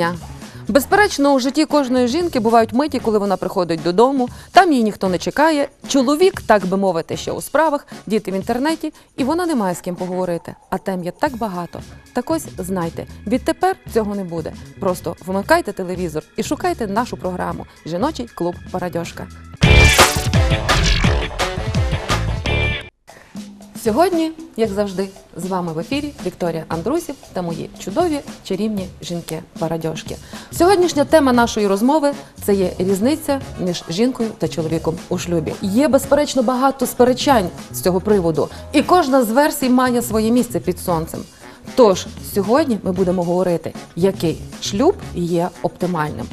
Доброго дня! Безперечно, у житті кожної жінки бувають миті, коли вона приходить додому, там її ніхто не чекає. Чоловік, так би мовити, ще у справах, діти в інтернеті, і вона не має з ким поговорити. А тем є так багато. Так ось знайте, відтепер цього не буде. Просто вмикайте телевізор і шукайте нашу програму Жіночий клуб Парадьошка. Сьогодні, як завжди, з вами в ефірі Вікторія Андрусів та мої чудові чарівні жінки парадьошки. Сьогоднішня тема нашої розмови це є різниця між жінкою та чоловіком у шлюбі. Є безперечно багато сперечань з цього приводу, і кожна з версій має своє місце під сонцем. Тож сьогодні ми будемо говорити, який шлюб є оптимальним.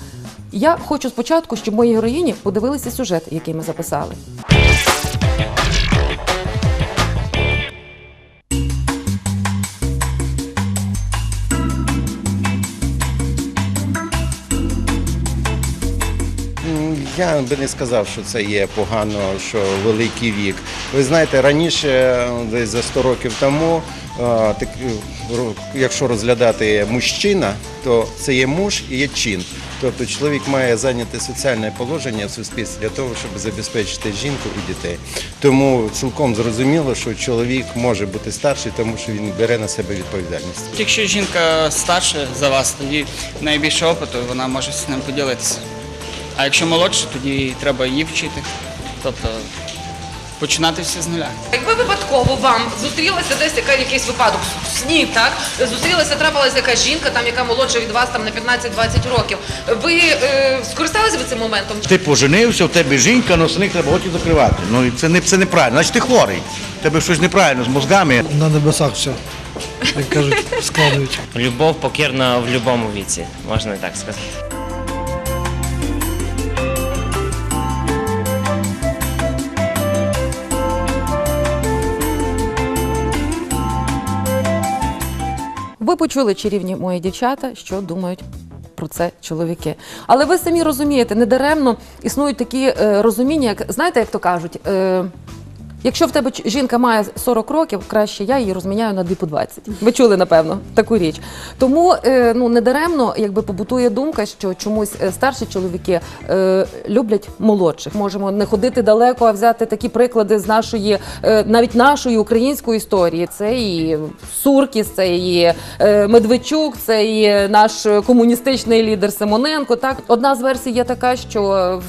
Я хочу спочатку, щоб мої героїні подивилися сюжет, який ми записали. Я би не сказав, що це є погано, що великий вік. Ви знаєте, раніше, е, десь за 100 років тому, е, так, якщо розглядати мужчина, то це є муж і є чин. Тобто чоловік має зайняти соціальне положення в суспільстві для того, щоб забезпечити жінку і дітей. Тому цілком зрозуміло, що чоловік може бути старший, тому що він бере на себе відповідальність. Якщо жінка старша за вас, тоді найбільше опиту, вона може з ним поділитися. А якщо молодша, тоді треба її вчити. Тобто починати все з нуля. Якби випадково вам зустрілася десь яка, якийсь випадок в сні, так зустрілася, трапилася якась жінка, там яка молодша від вас там на 15-20 років. Ви е, скористалися ви цим моментом? Ти поженився, в тебе жінка, них треба очі закривати. Ну і це не це неправильно. Значить ти хворий. В Тебе щось неправильно з мозгами. на небесах все, як кажуть, складують. Любов покірна в будь-якому віці, можна і так сказати. Почули чарівні мої дівчата, що думають. Про це чоловіки, але ви самі розумієте, недаремно існують такі е, розуміння, як знаєте, як то кажуть. Е, Якщо в тебе жінка має 40 років, краще я її розміняю на 2 по 20. Ви чули, напевно, таку річ. Тому е, ну недаремно якби побутує думка, що чомусь е, старші чоловіки е, люблять молодших. Можемо не ходити далеко, а взяти такі приклади з нашої, навіть нашої української історії. Це і Суркіс, це і Медведчук, це і наш комуністичний лідер Симоненко. Так, одна з версій є така, що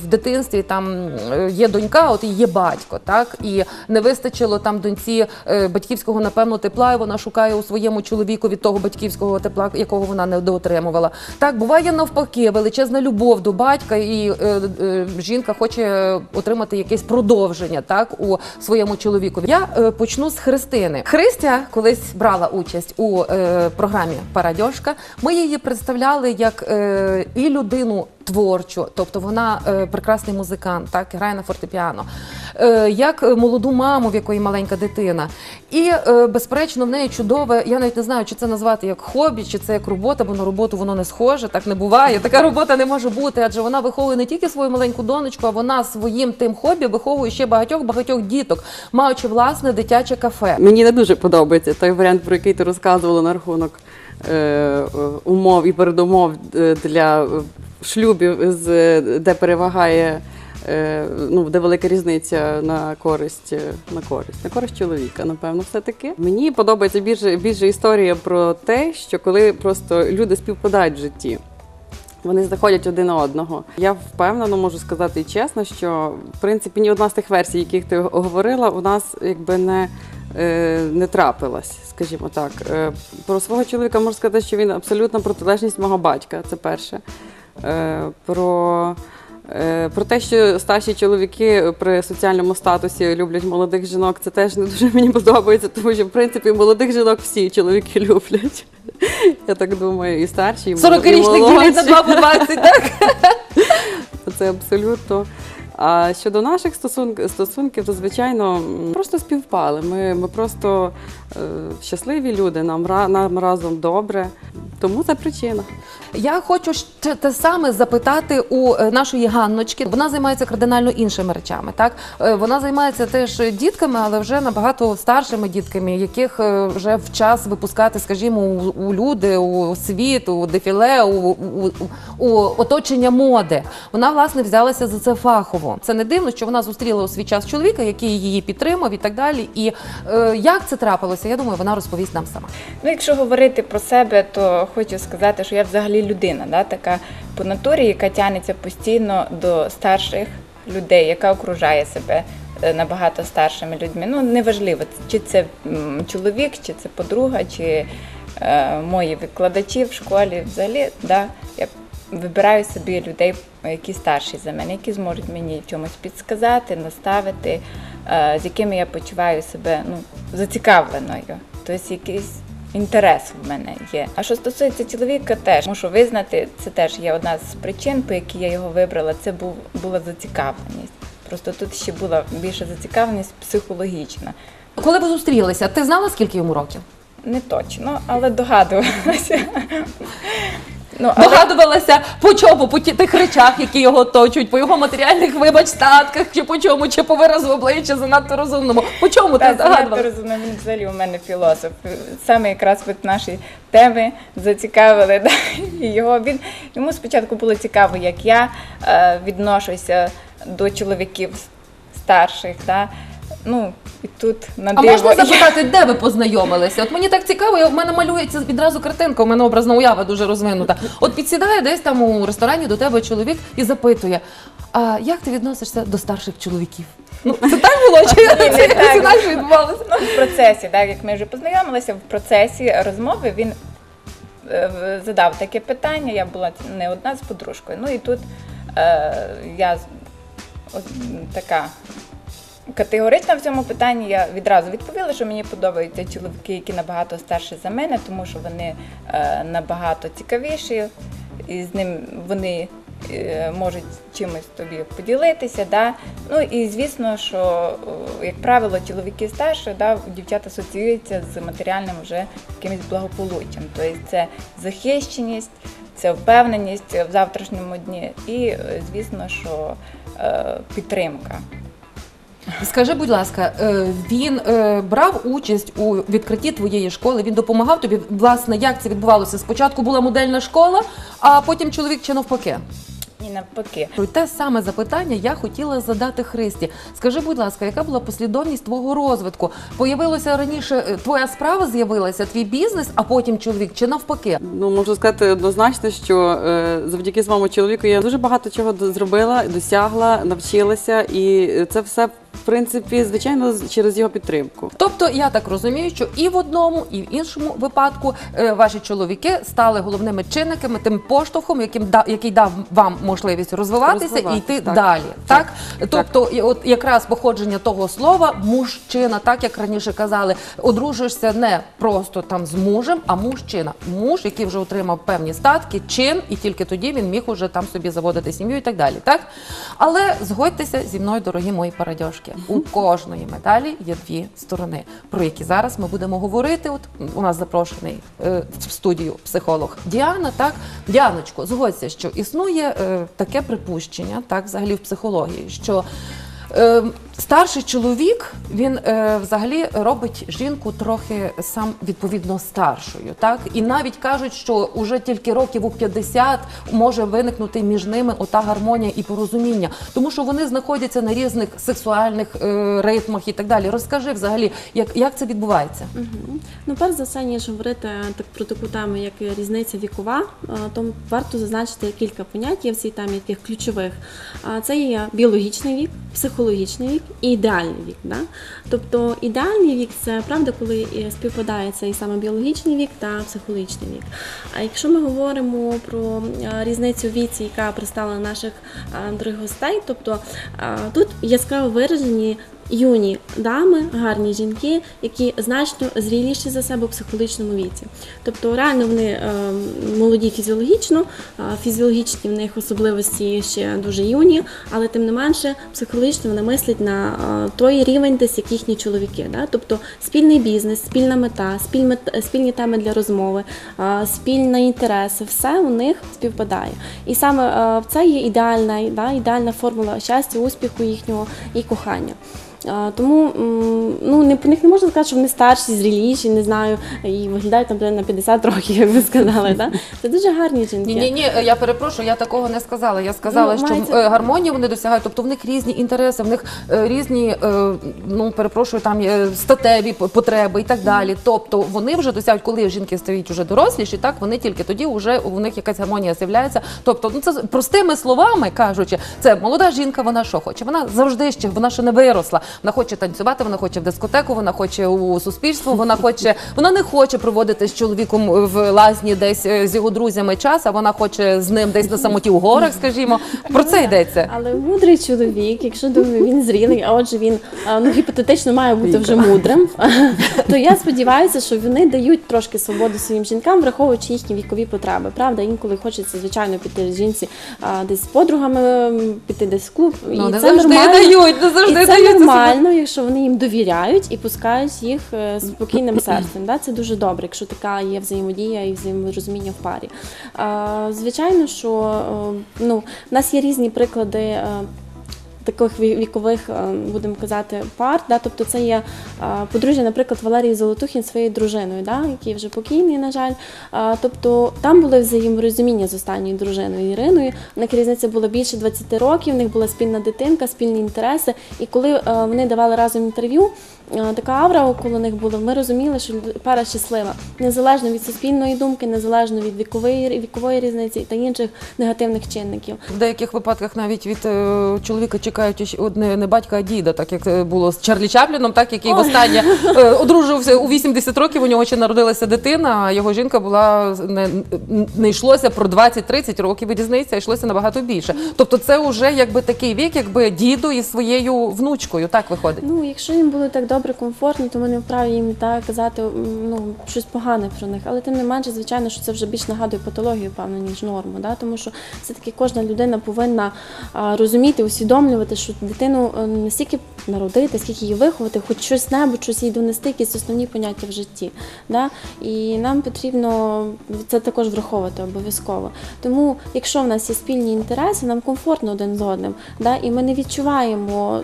в дитинстві там є донька, от і є батько, так і не вистачило там доньці е, батьківського напевно тепла, і вона шукає у своєму чоловіку від того батьківського тепла, якого вона не доотримувала. Так буває навпаки, величезна любов до батька, і е, е, жінка хоче отримати якесь продовження так у своєму чоловіку. Я почну з Христини. Христя колись брала участь у програмі Парадьошка. Ми її представляли як і людину творчу, тобто вона е, прекрасний музикант, так грає на фортепіано, е, як молоду маму, в якої маленька дитина. І е, безперечно, в неї чудове. Я навіть не знаю, чи це назвати як хобі, чи це як робота, бо на роботу воно не схоже, так не буває. Така робота не може бути, адже вона виховує не тільки свою маленьку донечку, а вона своїм тим хобі виховує ще багатьох багатьох діток, маючи власне дитяче кафе. Мені не дуже подобається той варіант, про який ти розказувала на рахунок е, е, умов і передумов е, для шлюбів, де перевагає. е, Ну, де велика різниця на користь е, на користь, на користь чоловіка, напевно, все-таки. Мені подобається більше, більше історія про те, що коли просто люди співпадають в житті. Вони знаходять один одного. Я впевнено можу сказати чесно, що в принципі ні одна з тих версій, яких ти говорила, у нас якби не, е, не трапилась, скажімо так. Про свого чоловіка можу сказати, що він абсолютна протилежність мого батька. Це перше. Е, Про Е, Про те, що старші чоловіки при соціальному статусі люблять молодих жінок, це теж не дуже мені подобається, тому що в принципі молодих жінок всі чоловіки люблять. Я так думаю, і старші, і молодші. 40-річних ділять на 2 по 20, так? Це абсолютно. А щодо наших стосунків, стосунків, то звичайно просто співпали. Ми, ми просто е, щасливі люди, нам, нам разом добре. Тому це причина. Я хочу ще те саме запитати у е, нашої Ганночки. Вона займається кардинально іншими речами. Так Е, вона займається теж дітками, але вже набагато старшими дітками, яких е, вже в час випускати, скажімо, у, люди, у світ, у дефіле, у, у, у оточення моди. Вона власне взялася за це фахово. Це не дивно, що вона зустріла у свій час чоловіка, який її підтримав і так далі. І е, як це трапилося, я думаю, вона розповість нам сама. Ну, якщо говорити про себе, то хочу сказати, що я взагалі людина, да, така по натурі, яка тягнеться постійно до старших людей, яка окружає себе е, набагато старшими людьми. Ну, неважливо, чи це чоловік, чи це подруга, чи е, мої викладачі в школі. Взагалі, да, я вибираю собі людей, які старші за мене, які зможуть мені чомусь підсказати, наставити, е, з якими я почуваю себе ну, зацікавленою. Тобто якийсь інтерес в мене є. А що стосується чоловіка, теж мушу визнати, це теж є одна з причин, по якій я його вибрала. Це була зацікавленість. Просто тут ще була більша зацікавленість психологічна. Коли ви зустрілися, ти знала, скільки йому років? Не точно, але догадувалася. Ну, але... Догадувалася по чому, по ті- тих речах, які його оточують, по його матеріальних вибач статках, чи по чому, чи по виразу обличчя занадто розумному. По чому ти Так, занадто здогадувалася? розумно, він взагалі у мене філософ. Саме якраз от наші теми зацікавили. Да? І його він йому спочатку було цікаво, як я е, відношуся до чоловіків старших. Да? Ну, і тут на А можна запитати, де ви познайомилися? От мені так цікаво, я- в мене малюється відразу картинка, у мене образна уява дуже розвинута. От підсідає десь там у ресторані до тебе чоловік і запитує: а як ти відносишся до старших чоловіків? Ну, це так було? Чи Ні, не це так. інакше відбувалося? Ну, в процесі, так як ми вже познайомилися, в процесі розмови він е, в- задав таке питання. Я була не одна з подружкою. Ну і тут е, я з- от, м, така категорична в цьому питанні. Я відразу відповіла, що мені подобаються чоловіки, які набагато старші за мене, тому що вони е, набагато цікавіші, і з ним вони. е, Можуть чимось тобі поділитися, да? ну і звісно, що о, як правило, чоловіки старші, да, дівчата асоціюються з матеріальним вже якимось благополуччям. Тобто це захищеність, це впевненість в завтрашньому дні, і е, звісно, що е, підтримка. Скажи, будь ласка, е, він е, брав участь у відкритті твоєї школи, він допомагав тобі. Власне, як це відбувалося? Спочатку була модельна школа, а потім чоловік чи навпаки? І навпаки. Те саме запитання я хотіла задати Христі. Скажи, будь ласка, яка була послідовність твого розвитку? Появилося раніше е, твоя справа з'явилася, твій бізнес, а потім чоловік, чи навпаки? Ну, можу сказати однозначно, що е, завдяки своєму чоловіку я дуже багато чого зробила, досягла, навчилася, і це все, в принципі, звичайно, через його підтримку. Тобто я так розумію, що і в одному, і в іншому випадку е, ваші чоловіки стали головними чинниками, тим поштовхом, яким да, який дав вам можливість розвиватися, і йти так. далі. Так, тобто, і от якраз походження того слова мужчина, так як раніше казали, одружуєшся не просто там з мужем, а мужчина. Муж, який вже отримав певні статки, чин, і тільки тоді він міг уже там собі заводити сім'ю і так далі. Так, але згодьтеся зі мною, дорогі мої парадьошки. У кожної медалі є дві сторони, про які зараз ми будемо говорити. От у нас запрошений е, в студію психолог Діана. Так, Діаночко, згодься, що існує е, таке припущення, так, взагалі в психології, що Е, старший чоловік він е, взагалі робить жінку трохи сам відповідно старшою, так і навіть кажуть, що уже тільки років у 50 може виникнути між ними ота гармонія і порозуміння, тому що вони знаходяться на різних сексуальних е, ритмах і так далі. Розкажи взагалі, як, як це відбувається? Мгм. Ну, перш за все, ніж говорити так про таку тему, як різниця вікова, е, то варто зазначити кілька понять є в цій темі таких ключових. Це є біологічний вік, психологічний вік і ідеальний вік. Да? Тобто ідеальний вік це правда, коли співпадається і саме біологічний вік та психологічний вік. А якщо ми говоримо про е, різницю віці, яка представлена наших других дорогих гостей, тобто е, тут яскраво виражені юні дами, гарні жінки, які значно зріліші за себе у психологічному віці. Тобто реально вони е, молоді фізіологічно, фізіологічні в них особливості ще дуже юні, але тим не менше психологічно вони мислять на е, той рівень, десь як їхні чоловіки. Да? Тобто спільний бізнес, спільна мета, спільні, теми для розмови, спільні інтереси, все у них співпадає. І саме е, це є ідеальна, да, ідеальна формула щастя, успіху їхнього і кохання. Тому ну, не, по них не можна сказати, що вони старші, зріліші, не знаю, і виглядають там на 50 років, як ви сказали. Да? Це дуже гарні жінки. Ні, ні, ні, я перепрошую, я такого не сказала. Я сказала, Ну, що мається- е, гармонію вони досягають, тобто в них різні інтереси, в них е, різні, е, ну перепрошую, там є статеві потреби і так далі. Тобто вони вже досягають, коли жінки стають вже доросліші, так вони тільки тоді вже у них якась гармонія з'являється. Тобто, ну це простими словами кажучи, це молода жінка, вона що хоче? Вона завжди ще, вона ще не виросла. Вона хоче танцювати, вона хоче в дискотеку, вона хоче у суспільство, вона хоче, вона не хоче проводити з чоловіком в лазні десь е, з його друзями час, а вона хоче з ним десь на самоті в горах, скажімо. Про це йдеться. Але мудрий чоловік, якщо думаю, він зрілий, а отже він ну гіпотетично має бути вже мудрим, то я сподіваюся, що вони дають трошки свободу своїм жінкам, враховуючи їхні вікові потреби. Правда, інколи хочеться звичайно піти жінці а, десь з подругами, піти десь в клуб. Ну, і не це завжди нормально. дають, не завжди і це дають. Нормально, якщо вони їм довіряють і пускають їх е, спокійним серцем. Да? Це дуже добре, якщо така є взаємодія і взаєморозуміння в парі. Звичайно, що е, ну, в нас є різні приклади. е, Таких вікових, е, будемо казати, пар, да? тобто це є е, подружжя, наприклад, Валерій Золотухін своєю дружиною, да? який вже покійний, на жаль. Е, Тобто там були взаєморозуміння з останньою дружиною Іриною. У них різниця була більше 20 років, в них була спільна дитинка, спільні інтереси. І коли вони давали разом інтерв'ю, така авра около них була, ми розуміли, що пара щаслива, незалежно від суспільної думки, незалежно від вікової, вікової різниці та інших негативних чинників. В деяких випадках навіть від чоловіка чекають іще одне не батька, а діда, так як було з Чарлі Чапліном, так який востаннє е, одружився у 80 років. У нього ще народилася дитина. А його жінка була не, не йшлося про 20-30 років різниця, а йшлося набагато більше. Тобто, це вже якби такий вік, якби діду із своєю внучкою. Так виходить. Ну, якщо їм було так добре, комфортно, то ми не вправі їм так казати ну, щось погане про них. Але тим не менше, звичайно, що це вже більш нагадує патологію, певно, ніж норму. Да? Тому що все-таки кожна людина повинна а, розуміти, усвідомлювати, що дитину настільки не стільки народити, скільки її виховати, хоч щось небудь, щось їй донести, якісь основні поняття в житті. Да? І нам потрібно це також враховувати обов'язково. Тому, якщо в нас є спільні інтереси, нам комфортно один з одним, да? і ми не відчуваємо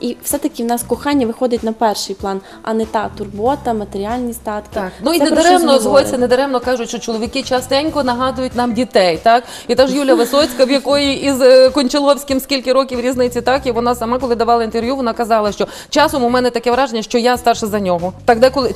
і все-таки в нас кохання виходить на перший план, а не та турбота, матеріальні статки. Так, ну і Це не даремно говорить. згодься, не даремно кажуть, що чоловіки частенько нагадують нам дітей. Так і та ж Юля Висоцька, в якої із е, Кончаловським скільки років різниці, так і вона сама, коли давала інтерв'ю, вона казала, що часом у мене таке враження, що я старша за нього. Так деколи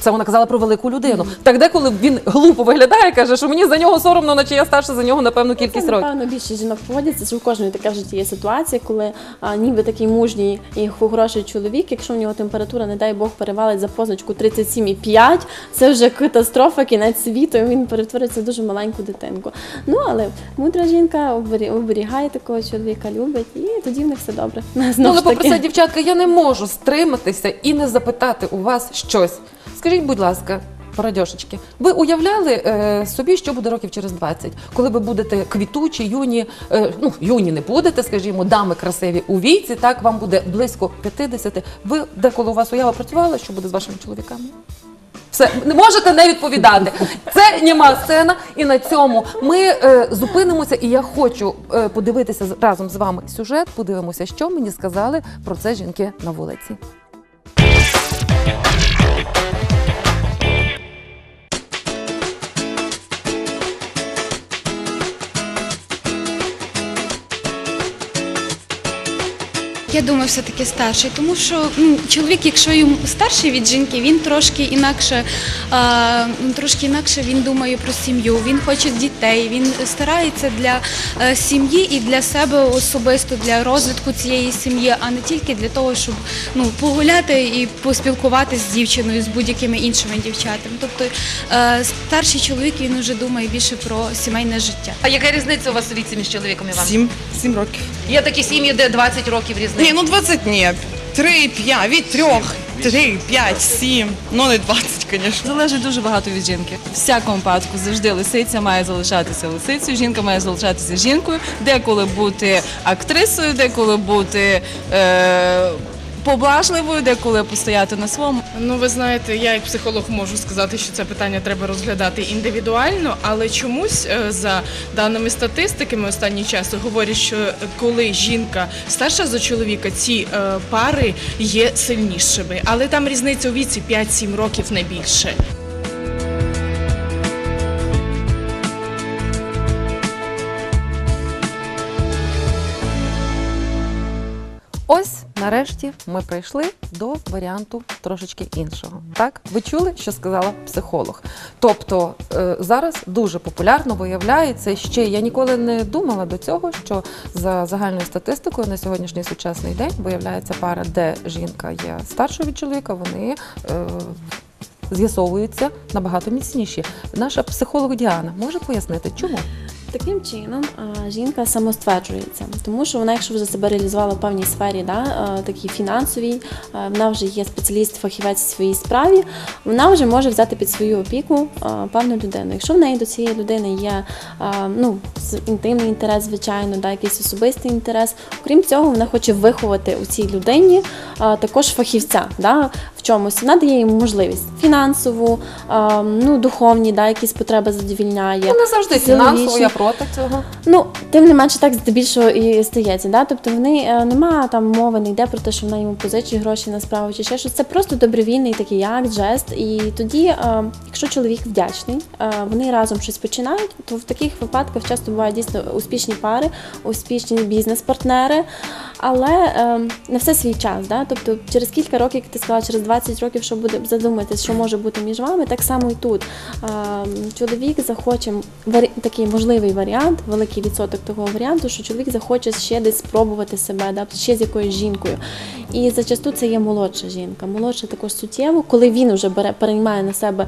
це- вона казала про велику людину. Так деколи він глупо виглядає, каже, що мені за нього соромно, наче я старша за нього на певну кількість років. напевно, більше жінок поводяться, що у кожної така в житті є ситуація, коли а, ніби такий мужній і хороший чоловік, якщо в нього температура, не дай Бог, перевалить за позначку 37,5, це вже катастрофа, кінець світу, і він перетвориться в дуже маленьку дитинку. Ну, але мудра жінка оберігає такого чоловіка, любить, і тоді в них все добре. Ну, але попри це, дівчатка, я не можу стриматися і не запитати у вас щось. Скажіть, будь ласка. Порадьошечки, ви уявляли е, собі, що буде років через 20, коли ви будете квітучі, юні, е, ну юні не будете, скажімо, дами красиві у віці, так вам буде близько 50. Ви деколи у вас уява працювала, що буде з вашими чоловіками? Все, не можете не відповідати. Це німа сцена, і на цьому ми е, зупинимося. І я хочу е, подивитися разом з вами сюжет. Подивимося, що мені сказали про це жінки на вулиці. Я думаю, все-таки старший, тому що ну, чоловік, якщо йому старший від жінки, він трошки інакше, а, трошки інакше він думає про сім'ю, він хоче дітей, він старається для е, сім'ї і для себе особисто, для розвитку цієї сім'ї, а не тільки для того, щоб ну, погуляти і поспілкуватися з дівчиною, з будь-якими іншими дівчатами. Тобто е, старший чоловік він вже думає більше про сімейне життя. А яка різниця у вас у віці між чоловіком і вами? Сім, сім років. Є такі сім'ї, де 20 років різниці. Ні, ну 20 ні. 3, 5, від 3, 3, 5, 7, ну не 20, звісно. Залежить дуже багато від жінки. В всякому випадку завжди лисиця має залишатися лисицею, жінка має залишатися жінкою, деколи бути актрисою, деколи бути е, поблажливою, деколи постояти на своєму. Ну, ви знаєте, я як психолог можу сказати, що це питання треба розглядати індивідуально, але чомусь е, за даними статистиками останній час говорять, що коли жінка старша за чоловіка, ці е, пари є сильнішими. Але там різниця у віці 5-7 років не більше. Нарешті ми прийшли до варіанту трошечки іншого. Так, ви чули, що сказала психолог? Тобто е, зараз дуже популярно виявляється ще я ніколи не думала до цього, що за загальною статистикою на сьогоднішній сучасний день виявляється пара, де жінка є старшою від чоловіка, вони. Е, З'ясовуються набагато міцніші. Наша психолог Діана може пояснити, чому? Таким чином жінка самостверджується, тому що вона, якщо вже себе реалізувала в певній сфері, да, такій фінансовій, вона вже є спеціаліст, фахівець в своїй справі, вона вже може взяти під свою опіку певну людину. Якщо в неї до цієї людини є ну, інтимний інтерес, звичайно, да, якийсь особистий інтерес, окрім цього, вона хоче виховати у цій людині також фахівця да, чомусь. Вона дає йому можливість фінансову, а, ну, духовні, да, якісь потреби задовільняє. Не завжди фінансово, я проти цього. Ну, тим не менше, так здебільшого і стається. Да? Тобто вони е, нема там мови, не йде про те, що вона йому позичить гроші на справу чи ще щось. Це просто добровільний такий акт, жест. І тоді, е, якщо чоловік вдячний, е, вони разом щось починають, то в таких випадках часто бувають дійсно успішні пари, успішні бізнес-партнери. Але е, на все свій час. Да? Тобто, через кілька років, як ти сказала, через 20 років, що буде задуматись, що може бути між вами, так само і тут. Чоловік захоче такий можливий варіант, великий відсоток того варіанту, що чоловік захоче ще десь спробувати себе, да? ще з якоюсь жінкою. І зачасту це є молодша жінка. Молодша також суттєво, коли він вже бере, переймає на себе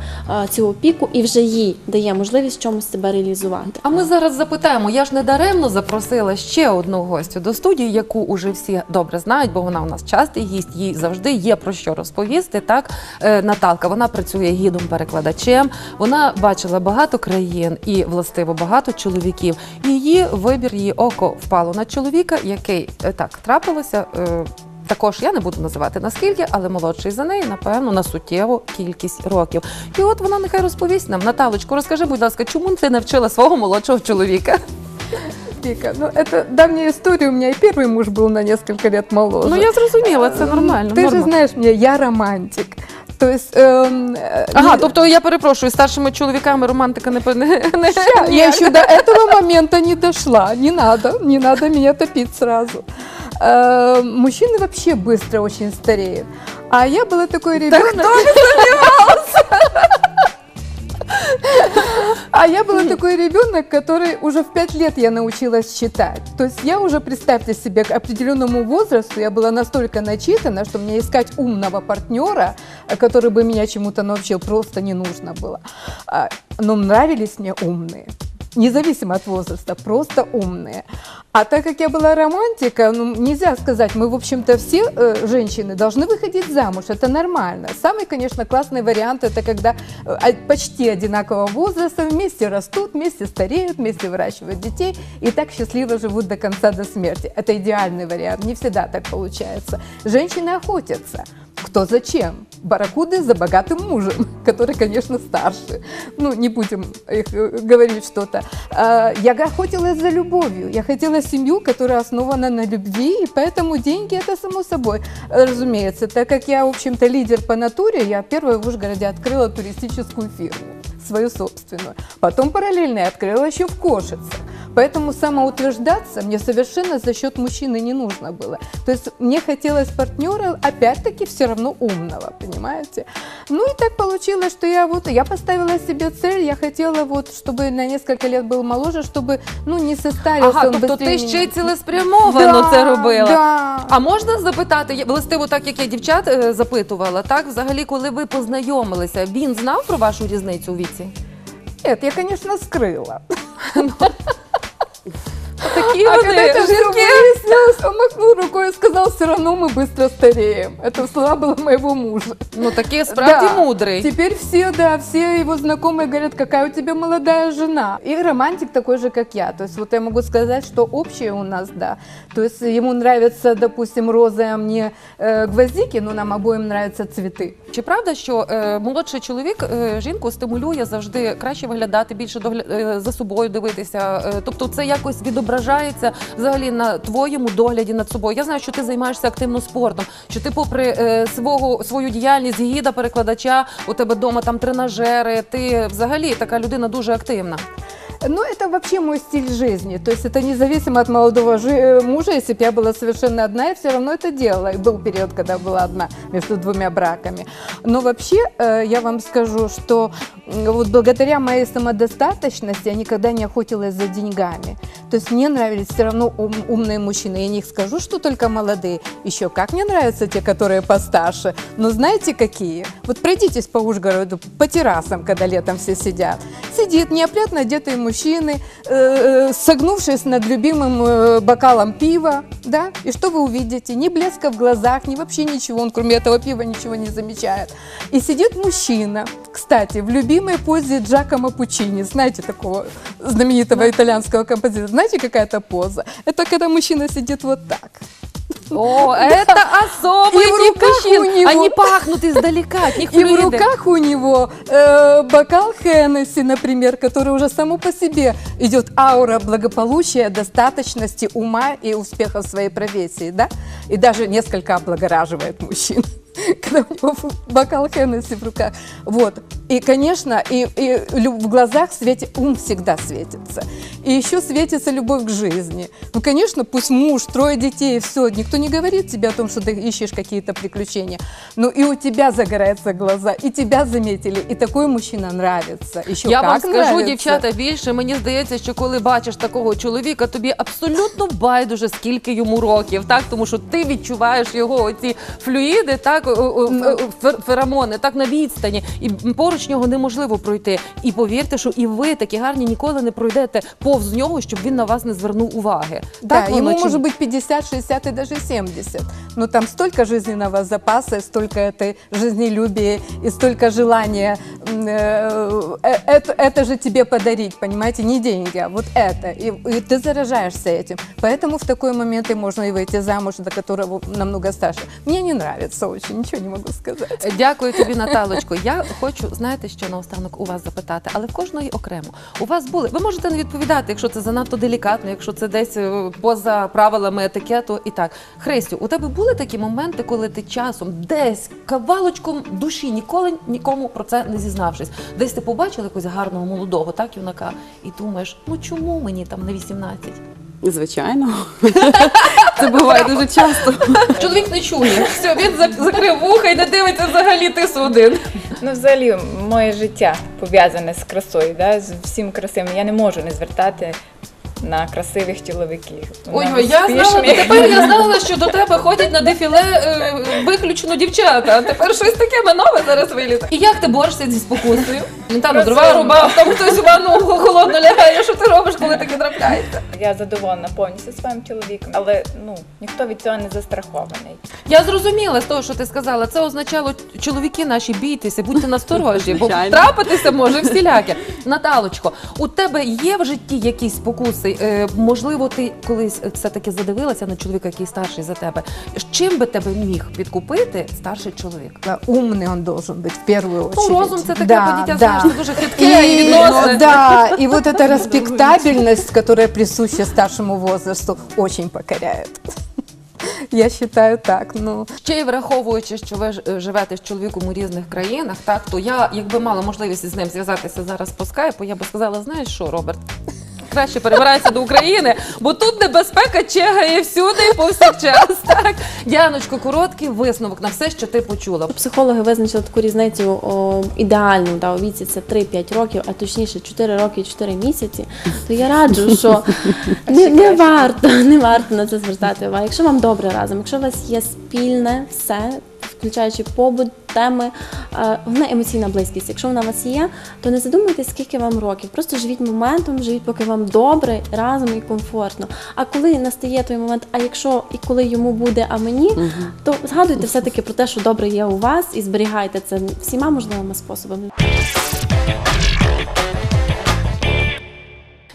цю опіку і вже їй дає можливість чомусь себе реалізувати. А ми зараз запитаємо. Я ж не даремно запросила ще одну гостю до студії, яку уже всі добре знають, бо вона у нас частий гість, їй завжди є про що розповісти. Так, Е, Наталка, вона працює гідом-перекладачем. Вона бачила багато країн і властиво багато чоловіків. Її вибір, її око впало на чоловіка, який е, так трапилося. е, також я не буду називати наскільки, але молодший за неї, напевно, на суттєву кількість років. І от вона нехай розповість нам. Наталочку, розкажи, будь ласка, чому ти навчила свого молодшого чоловіка? Вика, ну это давняя история. У меня и первый муж был на несколько лет моложе. Ну я зрозуміла, це нормально. Ты же норма. знаешь меня, я романтик. То есть... эм, э, Ага, ну, тобто я перепрошую, з старшими чоловіками романтика не, не, не ща, ні. я еще до этого момента не дошла. Не надо, не надо меня топить сразу. Э, Мужчины вообще быстро очень стареют. А я была такой ребенок. А я была такой ребенок, который уже в пять лет я научилась читать. То есть я уже, представьте себе, к определенному возрасту я была настолько начитана, что мне искать умного партнера, который бы меня чему-то научил, просто не нужно было. А, Но нравились мне умные. Независимо от возраста, просто умные. А так как я была романтика, ну, нельзя сказать, мы, в общем-то, все э, женщины должны выходить замуж, это нормально. Самый, конечно, классный вариант, это когда э, а- почти одинакового возраста, вместе растут, вместе стареют, вместе выращивают детей и так счастливо живут до конца, до смерти. Это идеальный вариант, не всегда так получается. Женщины охотятся. Кто зачем? Барракуды за богатым мужем, который, конечно, старше. Ну, не будем их э, говорить что-то. А, Я охотилась за любовью. Я хотела семью, которая основана на любви, и поэтому деньги это само собой, разумеется. Так как я, в общем-то, лидер по натуре, я первая в Ужгороде открыла туристическую фирму, свою собственную. Потом параллельно я открыла еще в Кошице. Поэтому самоутверждаться мне совершенно за счет мужчины не нужно было. То есть мне хотелось партнера, опять-таки, все равно умного, понимаете? Ну и так получилось, что я вот, я поставила себе цель, я хотела вот, чтобы на несколько лет был моложе, чтобы, ну, не состарился Ага, он тобто быстрее ти меня. ще й цілеспрямовано Да, це робила. да. А можна запитати, я- властиво, так як я дівчат е, запитувала, так взагалі, коли ви познайомилися, він знав про вашу різницю у віці? Нет, я, конечно, скрыла. такі А когда вони это все равно мы быстро стареем. Это слова было моего мужа. Ну такий справді Да. мудрий. Теперь все, да, все его знакомые говорят, какая у тебя молодая жена. И романтик такой же, как я. То есть вот я могу сказать, что общее у нас, да. То есть ему нравятся, допустим, розы, а мне э, гвоздики, но нам обоим нравятся цветы. Чи правда, що е, молодший чоловік е, жінку стимулює завжди краще виглядати, більше догля... е, за собою дивитися? Е, тобто це якось відображається взагалі на твоєму догляді над собою. Я знаю, що ти займаєшся активно спортом, що ти, попри е, свого свою діяльність гіда, перекладача, у тебе вдома там тренажери. Ти взагалі така людина дуже активна. Ну, это вообще мой стиль жизни. То есть это независимо от молодого э, мужа. Если бы я была совершенно одна, я все равно это делала. И был период, когда была одна между двумя браками. Но вообще, э, я вам скажу, что вот благодаря моей самодостаточности я никогда не охотилась за деньгами. То есть мне нравились все равно ум- умные мужчины. Я не скажу, что только молодые. Еще как мне нравятся те, которые постарше. Но знаете какие? Вот пройдитесь по Ужгороду, по террасам, когда летом все сидят. Сидит неопрятно одетые мужчины, э, э, согнувшись над любимым э, бокалом пива, да? И что вы увидите? Ни блеска в глазах, ни вообще ничего. Он кроме этого пива ничего не замечает. И сидит мужчина, кстати, в любимой позе Джакомо Пучини. Знаете такого знаменитого итальянского композитора? Знаете, какая это поза? Это когда мужчина сидит вот так. О, это особый И в тип руках мужчин. у него- Они пахнут издалека, от них И в флюиды. руках у него э, бокал Хеннесси, например, который уже само по себе идет аура благополучия, достаточности, ума и успеха в своей профессии, да? И даже несколько облагораживает мужчин, когда у него бокал Хеннесси в руках. Вот. И, конечно, и, и лю- в глазах светит, ум всегда светится. И еще светится любовь к жизни. Ну, конечно, пусть муж, трое детей, все, никто не говорит тебе о том, что ты ищешь какие-то приключения. Но и у тебя загораются глаза, и тебя заметили, и такой мужчина нравится. Еще Я как вам скажу, нравится. дівчата, більше мені здається, що коли бачиш такого чоловіка, тобі абсолютно байдуже, скільки йому років, так тому що ти відчуваєш його оці флюїди, так о- о, Ну. фе- фер- феромони, так на відстані, і поруч нього неможливо пройти. І повірте, що і ви такі гарні ніколи не пройдете повз нього, щоб він на вас не звернув уваги. Да, так, воно ему чи может ні? быть 50, 60 и даже 70. Но там столько жизненного запаса, и столько этой жизнелюбия, и столько желания м, э, э, это, это же тебе подарить, понимаете, не деньги, а вот это. И, и ты заражаешься этим. Поэтому в такой момент и можно и выйти замуж, до которого намного старше. Мне не нравится очень, ничего не могу сказать. Дякую тобі, Наталочко. Я хочу, знаєте, що наостанок у вас запитати, але в кожної окремо. У вас були. Ви можете не відповідати, якщо це занадто делікатно, якщо це десь е, поза правилами етикету і так. Христю, у тебе були такі моменти, коли ти часом десь кавалочком душі, ніколи нікому про це не зізнавшись. Десь ти побачив якогось гарного молодого, так, юнака, і думаєш, ну чому мені там не 18? Звичайно. Це буває дуже часто. Чоловік не чує. Все, він закрив вуха і не дивиться взагалі тису один. Ну, взагалі, моє життя пов'язане з красою, да, з всім красивим. Я не можу не звертати на красивих чоловіків. Ой, ой, я знала, тепер я знала, що до тебе ходять на дефіле е, виключно дівчата. А тепер щось таке ми нове зараз вилізе. І як ти борешся зі спокусою? Він там дрова Красиво. рубав, там хтось у ванну холодно лягає. Що ти робиш, коли таке трапляється? Я задоволена повністю своїм чоловіком, але ну ніхто від цього не застрахований. Я зрозуміла з того, що ти сказала. Це означало, чоловіки наші, бійтеся, будьте насторожі, бо трапитися може всіляке. Наталочко, у тебе є в житті якісь спокуси? Е, можливо, ти колись все-таки задивилася на чоловіка, який старший за тебе. Чим би тебе міг підкупити старший чоловік? Да, Умный он должен быть в первую Ну, розум це таке поняття, знаєш, да. Це дуже хитке і и да, и вот эта респектабельность, которая присуща старшему возрасту, очень покоряет. Я считаю так. Ну, Ще й враховуючи, що ви ж- е, живете з чоловіком у різних країнах, так то я, якби мала можливість з ним зв'язатися зараз по скайпу, я би сказала, знаєш що, Роберт? Краще перебирайся до України, бо тут небезпека чегає всюди і повсякчас. Так, Діаночко, короткий висновок на все, що ти почула. Психологи визначили таку різницю о, ідеальну да, у віці це 3-5 років, а точніше 4 роки і 4 місяці. То я раджу, що не, не варто, не варто на це звертати увагу. Якщо вам добре разом, якщо у вас є спільне все, включаючи побут теми. вона Головне емоційна близькість. Якщо вона у вас є, то не задумуйтесь, скільки вам років. Просто живіть моментом, живіть, поки вам добре, разом і комфортно. А коли настає той момент, а якщо і коли йому буде, а мені, то згадуйте все-таки про те, що добре є у вас, і зберігайте це всіма можливими способами.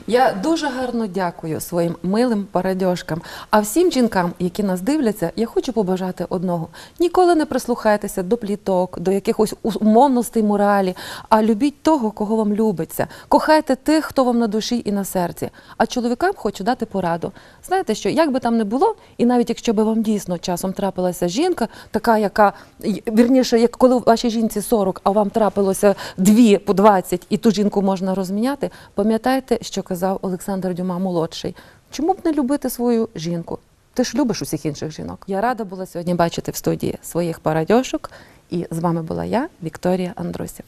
Я дуже гарно дякую своїм милим парадьошкам. А всім жінкам, які нас дивляться, я хочу побажати одного: ніколи не прислухайтеся до пліток, до якихось умовностей моралі, а любіть того, кого вам любиться. Кохайте тих, хто вам на душі і на серці. А чоловікам хочу дати пораду. Знаєте, що як би там не було, і навіть якщо би вам дійсно часом трапилася жінка, така, яка вірніше, як коли вашій жінці 40, а вам трапилося дві по 20, і ту жінку можна розміняти, пам'ятайте, що казав Олександр Дюма молодший. Чому б не любити свою жінку? Ти ж любиш усіх інших жінок. Я рада була сьогодні бачити в студії своїх парадьошок. І з вами була я, Вікторія Андрусів.